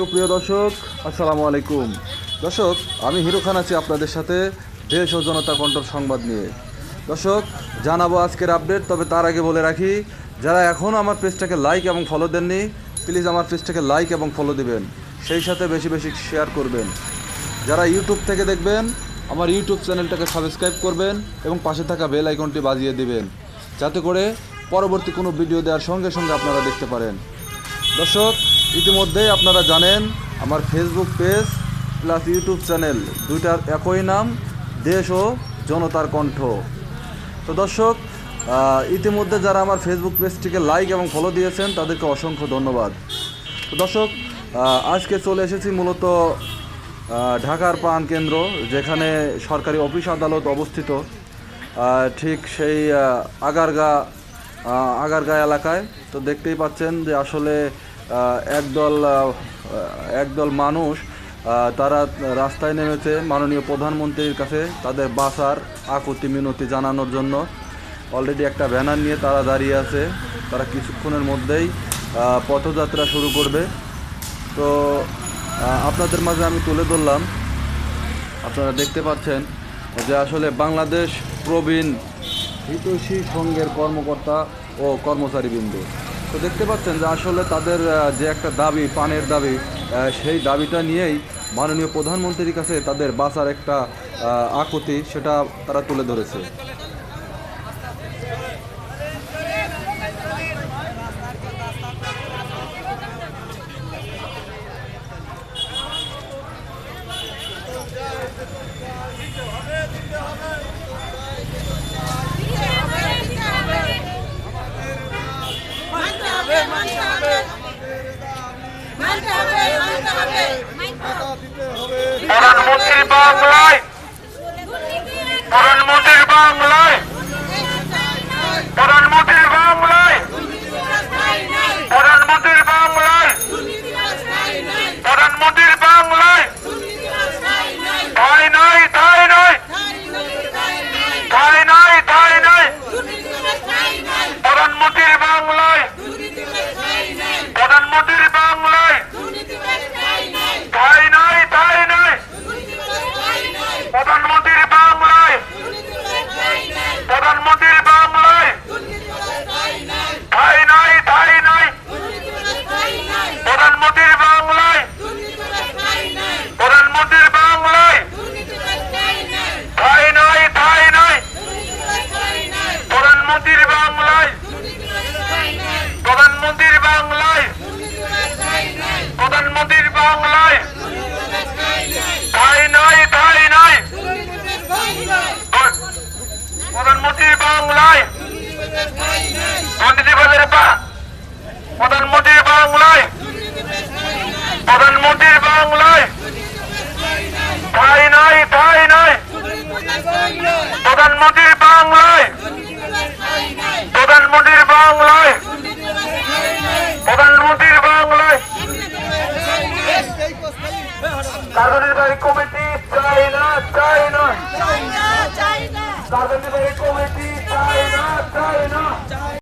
সুপ্রিয় দর্শক, আসসালামু আলাইকুম। দর্শক, আমি হিরো খান আছি আপনাদের সাথে দেশ ও জনতা কণ্ঠর সংবাদ নিয়ে। দর্শক, জানাব আজকের আপডেট, তবে তার আগে বলে রাখি, যারা এখনও আমার পেজটাকে লাইক এবং ফলো দেননি প্লিজ আমার পেজটাকে লাইক এবং ফলো দিবেন। সেই সাথে বেশি বেশি শেয়ার করবেন। যারা ইউটিউব থেকে দেখবেন, আমার ইউটিউব চ্যানেলটাকে সাবস্ক্রাইব করবেন এবং পাশে থাকা বেল আইকনটি বাজিয়ে দিবেন, যাতে করে পরবর্তী কোনো ভিডিও দেওয়ার সঙ্গে সঙ্গে আপনারা দেখতে পারেন। দর্শক ইতিমধ্যেই আপনারা জানেন, আমার Facebook page plus YouTube channel দুইটার একই নাম, দেশ ও জনতার কণ্ঠ। তো দর্শক ইতিমধ্যে যারা আমার ফেসবুক পেজটিকে লাইক এবং ফলো দিয়েছেন, তাদেরকে অসংখ্য ধন্যবাদ। তো দর্শক আজকে চলে এসেছি মূলত ঢাকার পান কেন্দ্র, যেখানে সরকারি অফিস আদালত অবস্থিত। ঠিক সেই আগারগা আগারগা এলাকায়। তো দেখতেই পাচ্ছেন যে আসলে একদল একদল মানুষ তারা রাস্তায় নেমেছে মাননীয় প্রধানমন্ত্রীর কাছে তাদের বাসার আকুতি মিনতি জানানোর জন্য। অলরেডি একটা ব্যানার নিয়ে তারা দাঁড়িয়ে আছে। তারা কিছুক্ষণের মধ্যেই পথযাত্রা শুরু করবে। তো আপনাদের মাঝে আমি তুলে ধরলাম। আপনারা দেখতে পাচ্ছেন যে আসলে বাংলাদেশ প্রবীণ হিতৈষী সংঘের কর্মকর্তা ও কর্মচারীবৃন্দ। তো দেখতে পাচ্ছেন যে আসলে তাদের যে একটা দাবি, পানের দাবি সেই দাবিটা নিয়েই মাননীয় প্রধানমন্ত্রীর কাছে তাদের বাঁচার একটা আকুতি সেটা তারা তুলে ধরেছে। প্রধানমন্ত্রীর বাংলায়। প্রধানমন্ত্রীর বাংলায়। প্রধানমন্ত্রীর বাংলায়। প্রধানমন্ত্রীর বাংলায়। প্রধানমন্ত্রীর বাংলায়। ঠাই নাই ঠাই নাই। ঠাই নাই ঠাই নাই। প্রধানমন্ত্রীর বাংলায় প্রধানমন্ত্রীর বাংলায় ঠাই নাই ঠাই নাই প্রধানমন্ত্রীর বাংলায় প্রধানমন্ত্রীর বাংলায় ঠাই নাই ঠাই নাই প্রধানমন্ত্রীর বাংলায় প্রধানমন্ত্রীর বাংলায় ঠাই নাই ঠাই নাই প্রধানমন্ত্রীর বাংলায় প্রধানমন্ত্রীর বাংলায় প্রধানমন্ত্রীর বাংলায় ঠাই নাই ঠাই নাই। প্রধানমন্ত্রীর বাংলায়। দুর্নীতিবাদের পা প্রধানমন্ত্রীর বাংলায়। বাংলায়। ঠাই নাই ঠাই নাই। প্রধানমন্ত্রীর বাংলায়। প্রধানমন্ত্রীর বাংলায়।